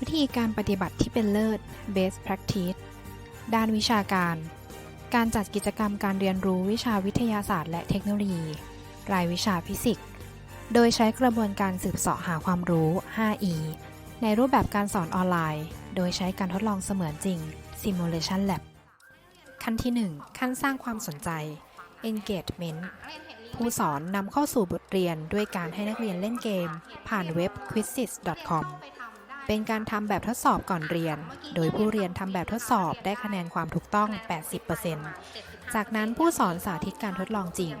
วิธีการปฏิบัติที่เป็นเลิศ best practice ด้านวิชาการ การจัดกิจกรรมการเรียนรู้วิชาวิทยาศาสตร์และเทคโนโลยี รายวิชาฟิสิกส์ โดยใช้กระบวนการสืบเสาะหาความรู้ 5E ในรูปแบบการสอนออนไลน์ โดยใช้การทดลองเสมือนจริง Simulation Lab ขั้นที่ 1 ขั้นสร้างความสนใจ Engagement ผู้สอนนำเข้าสู่บทเรียนด้วยการให้นักเรียนเล่นเกม ผ่านเว็บ quizzes.com เป็นการทำแบบทดสอบก่อนเรียน โดยผู้เรียนทำแบบทดสอบได้คะแนนความถูกต้อง 80%จากนั้นผู้สอนสาธิตการทดลองจริง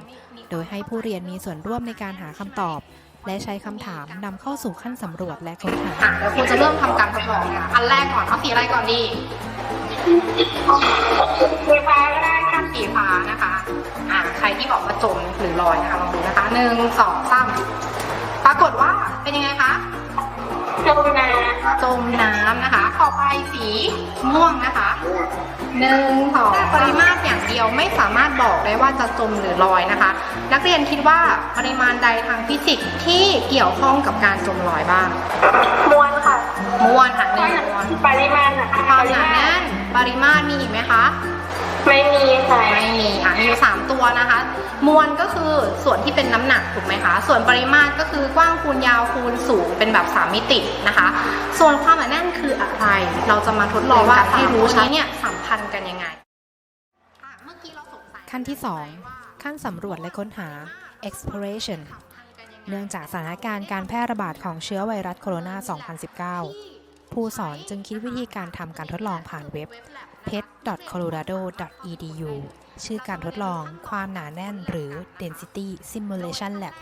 โดยให้ผู้เรียนมีส่วนร่วมในการหาคำตอบ และใช้คำถามนำเข้าสู่ขั้นสำรวจและค้นหาอะเดี๋ยวครูจะเริ่มทำการทดลองนะคะอันแรกก่อนเอาสีอะไรก่อนดีสีฟ้าก็ได้ค่ะสีฟ้านะคะอะใครที่บอกว่าจมหรือลอยนะคะลองดูนะคะหนึ่งสองสามปรากฏว่าเป็นยังไงคะ จมน้จมน้ำนะคะต่อไปสีม่วงนะคะหนึ่งสองปริมาตรอย่างเดียวไม่สามารถบอกได้ว่าจะจมหรือลอยนะคะ นักเรียนคิดว่าปริมาณใดทางฟิสิกส์ที่เกี่ยวข้องกับการจมลอยบ้างำมวลค่ะมวลค่ะหนึ่งมวลปริมาณอะความหนาแน่นปริมาตรมีอีกไหมคะ ไม่มีค่ะไม่มีอะมีอยู่สามตัวนะคะ มวลก็คือส่วนที่เป็นน้ำหนักถูกไหมคะ ส่วนปริมาตรก็คือกว้างคูณยาวคูณสูงเป็นแบบสามมิตินะคะ ส่วนความหนาแน่นคืออะไร เราจะมาทดลองกันให้รู้ใชัดเนี่ยสัมพันธ์กันยังไงเมื่อกี้เราสงสัยขั้นที่ 2 ขั้นสำรวจและค้นหา exploration เนื่องจากสถานการณ์การแพร่ระบาดของเชื้อไวรัสโคโรนา 2019 ผู้สอนจึงคิดวิธีการทำการทดลองผ่านเว็บ pet.colorado.edu ชื่อการทดลองความหนาแน่นหรือ density simulation lab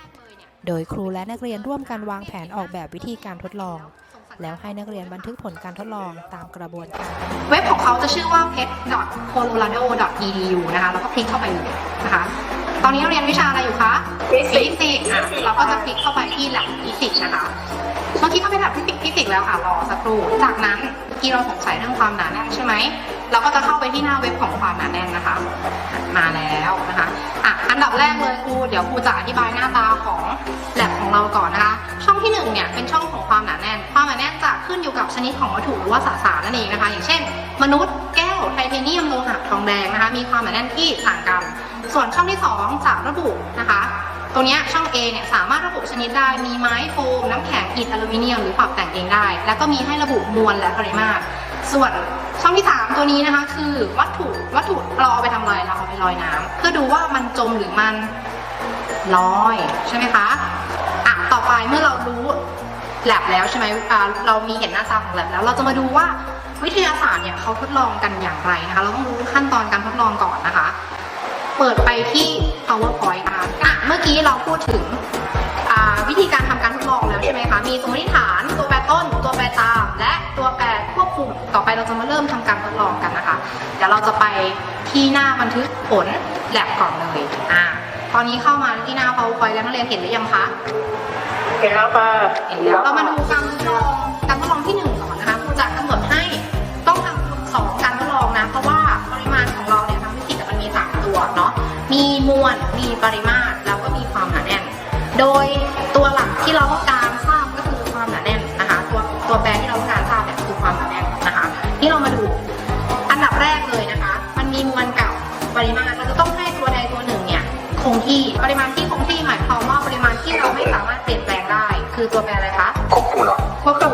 โดยครูและนักเรียนร่วมกันวางแผนออกแบบวิธีการทดลอง แล้วให้นักเรียนบันทึกผลการทดลองตามกระบวนการ เว็บของเขาจะชื่อว่า pet.colorado.edu นะคะ แล้วก็คลิกเข้าไปเลยนะคะ ตอนนี้เราเรียนวิชาอะไรอยู่คะ ฟิสิฟิกส์สิกส์อะเราก็จะคลิกเข้าไปที่ lab ฟิสิกส์นะคะเมื่อกี้เข้าไป lab ฟิสิกส์ฟิสิกส์แล้วค่ะรอสักครู่ จากนั้นเมื่อกี้เราสงสัยเรื่องความหนาแน่นใช่ไหม เราก็จะเข้าไปที่หน้าเว็บของความหนาแน่นนะคะ มาแล้วนะคะอะอันดับแรกเลยครูเดี๋ยวครูจะอธิบายหน้าตาของ lab ของเราก่อนนะคะ ช่องที่หนึ่งเนี่ยเป็นช่องของความหนาแน่น ความหนาแน่นจะขึ้นอยู่กับชนิดของวัตถุหรือว่าสสารนั่นเองนะคะ อย่างเช่น มนุษย์แก้วไทเทเนียมโลหะทองแดงนะคะ มีความหนาแน่นที่ต่างกัน ส่วนช่องที่สองจะระบุนะคะตรงนี้ช่อง A เนี่ยสามารถระบุชนิดได้ มีไม้โฟม น้ำแข็งอิฐอลูมิเนียมหรือปรับแต่งเองได้ แล้วก็มีให้ระบุมวลและปริมาตร ส่วน ช่องที่ 3 ตัวนี้นะคะ คือวัตถุวัตถุเราเอาไปทำอะไรเราเอาไปลอยน้ำเพื่อดูว่ามันจมหรือมันลอยใช่ไหมคะอะต่อไปเมื่อเรารู้แลบแล้วใช่ไหมอ่าเรามีเห็นหน้าตาของแลบแล้ว เราจะมาดูว่าวิทยาศาสตร์เนี่ยเขาทดลองกันอย่างไรนะคะ เราต้องรู้ขั้นตอนการทดลองก่อนนะคะ เปิดไปที่ powerpoint ค่ะอะเมื่อกี้เราพูดถึงอ่าวิธีการทำการทดลองแล้วใช่ไหมคะ มีสมมติฐานตัวแปรต้น ตัวแปรตาม และตัวแปร ควบคุมต่อไปเราจะมาเริ่มทำการทดลองกันนะคะ เดี๋ยวเราจะไปที่หน้าบันทึกผลแลบก่อนเลยอ่าตอนนี้เข้ามาที่หน้า powerpoint แล้วนักเรียนเห็นหรือยังคะเห็นแล้วค่ะเห็นแล้วเรามาดูการทดลองการทดลองที่หนึ่งก่อนนะคะครูจะกำหนดให้ต้องทำสองการทดลองนะเพราะว่าปริมาณของเราเนี่ยทางฟิสิกส์มันมีสามตัวเนาะมีมวลมีปริมาตรแล้วก็มีความหนาแน่น โดยตัวหลักที่เราต้องการทราบก็คือความหนาแน่นนะคะ ตัวตัวแปรที่เราต้องการ ที่ ปริมาณที่คงที่หมายความว่าปริมาณที่เราไม่สามารถเปลี่ยนแปลงได้ คือตัวแปรอะไรคะควบคุมเหรอควบคุม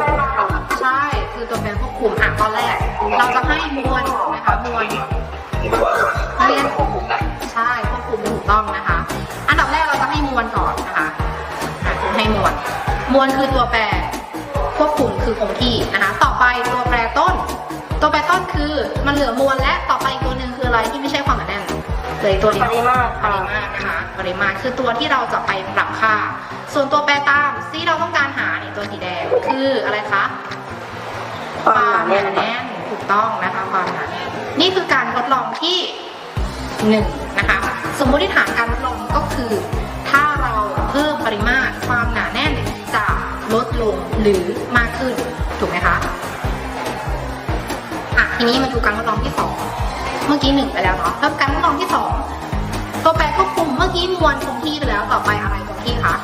ใช่ คือตัวแปรควบคุมอะตอนแรก เราจะให้มวลนะคะมวลเรียนควบคุมนะใช่ควบคุมถูกต้องนะคะ อันดับแรกเราจะให้มวลก่อนนะคะอะให้มวลมวลคือตัวแปรควบคุมคือคงที่นะคะต่อไปตัวแปรต้น ตัวแปรต้นคือมันเหลือมวลและต่อไปอีกตัวหนึ่งคืออะไรที่ไม่ใช่ความหนาแน่น เหลยตัวเดียวปริมาตรปริมาตรนะคะปริมาตรคือตัวที่เราจะไปปรับค่า ส่วนตัวแปรตามที่เราต้องการหาเนี่ยตัวสีแดงคืออะไรคะความหนาแน่นแน่นถูกต้องนะคะความหนาแน่นนี่คือการทดลองที่หนึ่งนะคะ สมมติฐานการทดลองก็คือ ถ้าเราเพิ่มปริมาตรความหนาแน่นจะลดลงหรือมากขึ้นถูกไหมคะอะทีนี้มาดูการทดลองที่สอง เมื่อกี้หนึ่งไปแล้วเนาะแล้วการทดลองที่สองตัวแปรควบคุมเมื่อกี้มวลคงที่ไปแล้วต่อไปอะไรคงที่คะ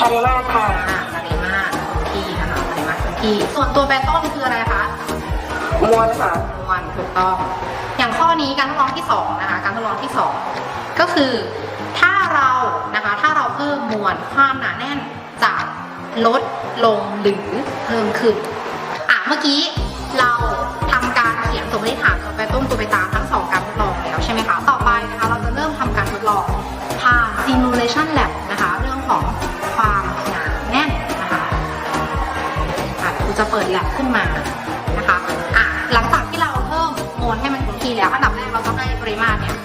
ปริมาตรค่ะอ่าปริมาตรคงที่นะคะปริมาตรคงที่ ส่วนตัวแปรต้นคืออะไรคะมวลค่ะมวลถูกต้อง อย่างข้อนี้การทดลองที่สองนะคะ การทดลองที่สองก็คือถ้าเรานะคะถ้าเราเพิ่มมวลความหนาแน่นจะลดลงหรือเพิ่มขึ้นอะเมื่อกี้เราทำ การเขียนสมมติฐานตัวไปต้นตัวไปตามทั้งสองการทดลองแล้วใช่ไหมคะ ต่อไปนะคะเราจะเริ่มทำการทดลองผ่าน simulation lab นะคะ เรื่องของความหนาแน่นนะคะอะครูจะเปิด lab ขึ้นมานะคะอะหลังจากที่เราเพิ่มโมลให้มันคงที่แล้วอันดับแรกเราจะให้ปริมาตรเนี่ย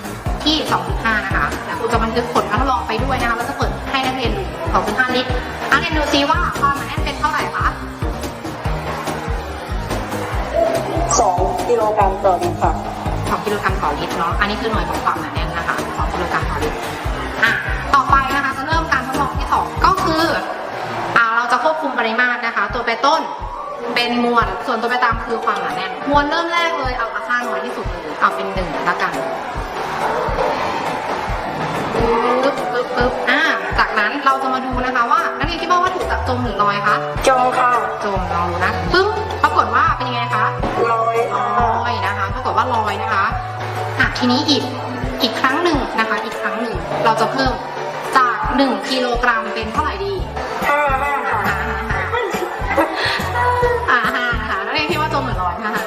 ที่ 2.5 นะคะแล้วครูจะบันทึกผลการทดลองไปด้วยนะคะแล้วจะเปิดให้นักเรียนดู 2.5 ลิตรนักเรียนดูซิว่าความหนาแน่นเป็นเท่าไหร่คะสอง กิโลกรัมต่อลิตรค่ะ2กิโลกรัมต่อลิตรเนาะ อันนี้คือหน่วยของความหนาแน่นนะคะ2กิโลกรัมต่อลิตรอะต่อไปนะคะจะเริ่มการทดลองที่2ก็คืออ่าเราจะควบคุมปริมาตรนะคะ ตัวแปรต้นเป็นมวล ส่วนตัวแปรตามคือความหนาแน่น มวลเริ่มแรกเลยเอาค่าน้อยที่สุดเลยเอาเป็นหนึ่งละกันปึ๊บปึ๊บปึ๊บอ่า จากนั้นเราจะมาดูนะคะว่านักเรียนคิดว่าวัตถุจะจมหรือลอยคะ จมค่ะ จมลองดูนะปึ๊บปรากฏว่าเป็นยังไงคะ ว่าลอยนะคะอะทีนี้อีกอีกครั้งหนึ่งนะคะ อีกครั้งหนึ่งเราจะเพิ่มจาก 1กิโลกรัมเป็นเท่าไหร่ดีห้าห้าค่ะอ่าห้านะคะแล้วเรียนคิดว่าจมหรือลอยคะ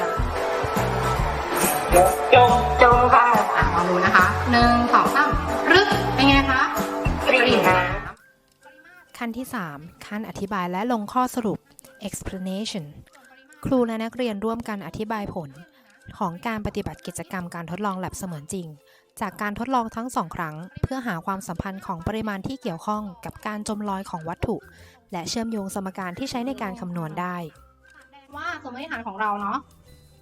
จมจมค่ะอะลองดูนะคะหนึ่งสองสามรึกเป็นไงคะปริ่มน้ขั้นที่ 3 ขั้นอธิบายและลงข้อสรุป explanation ครูและนักเรียนร่วมกันอธิบายผล ของการปฏิบัติกิจกรรมการทดลองแลบเสมือนจริง จากการทดลองทั้งสองครั้ง เพื่อหาความสัมพันธ์ของปริมาณที่เกี่ยวข้องกับการจมลอยของวัตถุ และเชื่อมโยงสมการที่ใช้ในการคำนวณได้ ว่าสมมติฐานของเราเนาะ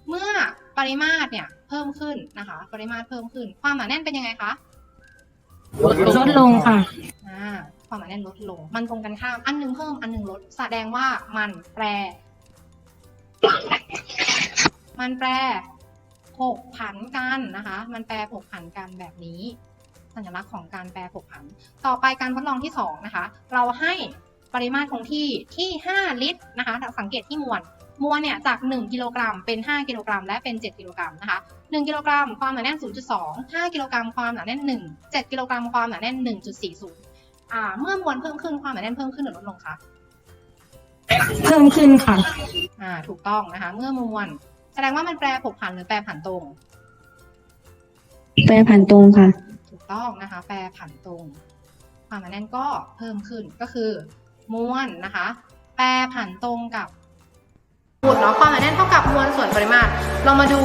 เมื่อปริมาตรเนี่ยเพิ่มขึ้นนะคะ ปริมาตรเพิ่มขึ้น ความหนาแน่นเป็นยังไงคะำลดลงค่ะอ่าความหนาแน่นลดลง มันตรงกันข้ามอันหนึงเพิ่มอันหนึงลด แสดงว่ามันแปร มันแปร ผกผันกันนะคะ มันแปรผกผันกันแบบนี้ สัญลักษณ์ของการแปรผกผัน ต่อไปการทดลองที่สองนะคะ เราให้ปริมาตรคงที่ที่ 5 ลิตรนะคะสังเกตที่มวลมวลเนี่ยจาก 1 กิโลกรัมเป็น 5 กิโลกรัม และเป็น 7 กิโลกรัมนะคะ 1 กิโลกรัมความหนาแน่น 0.2 5 กิโลกรัมความหนาแน่น 1 7 กิโลกรัมความหนาแน่น 1.40อ่าเมื่อมวลเพิ่มขึ้นความหนาแน่นเพิ่มขึ้นหรือลดลงคะเพิ่มขึ้นค่ะอ่าถูกต้องนะคะ เมื่อมวล แสดงว่ามันแปรผกผันหรือแปรผันตรง แปรผันตรงค่ะ ถูกต้องนะคะ แปรผันตรง ความหนาแน่นก็เพิ่มขึ้นก็คือมวลนะคะ แปรผันตรงกับสูตรเนาะความหนาแน่นเท่ากับมวลส่วนปริมาตร เรามาดู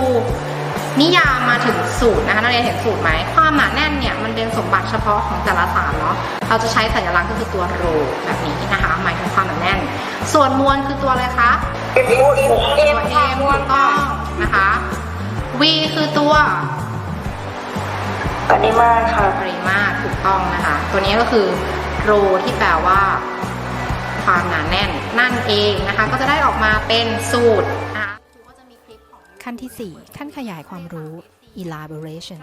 นิยามมาถึงสูตรนะคะนักเรียนเห็นสูตรไหมความหนาแน่นเนี่ยมันเป็นสมบัติเฉพาะของแต่ละสารเนาะเราจะใช้สัญลักษณ์ก็คือตัวโรแบบนี้นะคะหมายถึงความหนาแน่น ส่วนมวลคือตัวอะไรคะเอ็มตัวเอ็ม M ค่ะมวลถูกต้ค่ะองนะคะ V คือตัวปริมาตรค่ะปริมาตรถูกต้องนะคะ ตัวนี้ก็คือโรที่แปลว่า ความหนาแน่นนั่นเองนะคะ ก็จะได้ออกมาเป็นสูตร ขั้นที่ 4 ขั้นขยายความรู้ elaboration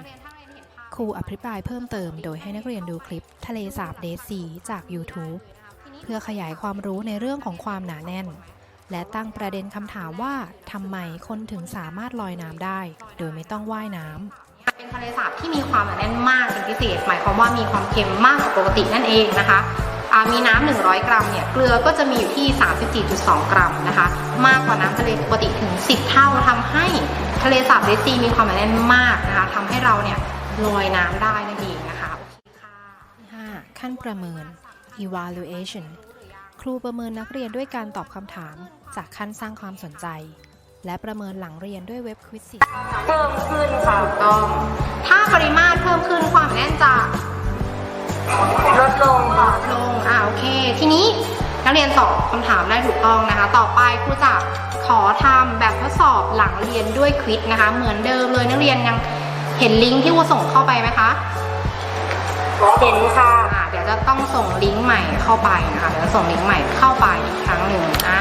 ครูอภิปรายเพิ่มเติมโดยให้นักเรียนดูคลิปทะเลสาบเดซีจาก YouTube เพื่อขยายความรู้ในเรื่องของความหนาแน่น และตั้งประเด็นคำถามว่าทำไมคนถึงสามารถลอยน้ำได้ โดยไม่ต้องว่ายน้ำเป็นทะเลสาบที่มีความหนาแน่นมากเป็นพิเศษ หมายความว่ามีความเค็มมากกว่าปกตินั่นเองนะคะ มีน้ำ100 กรัมเนี่ยเกลือก็จะมีอยู่ที่ 34.2 กรัมนะคะ มากกว่าน้ำทะเลปกติถึง 10 เท่าทำให้ทะเลสาบเรดซีมีความหนาแน่นมากนะคะทำให้เราเนี่ยลอยน้ำได้นั่นเองนะคะโอเคค่ะ 5. ขั้นประเมิน evaluation ครูประเมินนักเรียนด้วยการตอบคำถามจากขั้นสร้างความสนใจ และประเมินหลังเรียนด้วยเว็บควิสเพิ่มขึ้นค่ะถูกต้อง ถ้าปริมาตรเพิ่มขึ้นความหนาแน่นจะ ลดลงค่ะลงอ่าโอเค ทีนี้นักเรียนตอบคำถามได้ถูกต้องนะคะ ต่อไปครูจะขอทำแบบทดสอบหลังเรียนด้วยควิดนะคะ เหมือนเดิมเลยนักเรียนยังเห็นลิงก์ที่ครูส่งเข้าไปไหมคะเห็นค่ะอ่าเดี๋ยวจะต้องส่งลิงก์ใหม่เข้าไปนะคะเดี๋ยวจะส่งลิงก์ใหม่เข้าไปอีกครั้งหนึ่งอ่า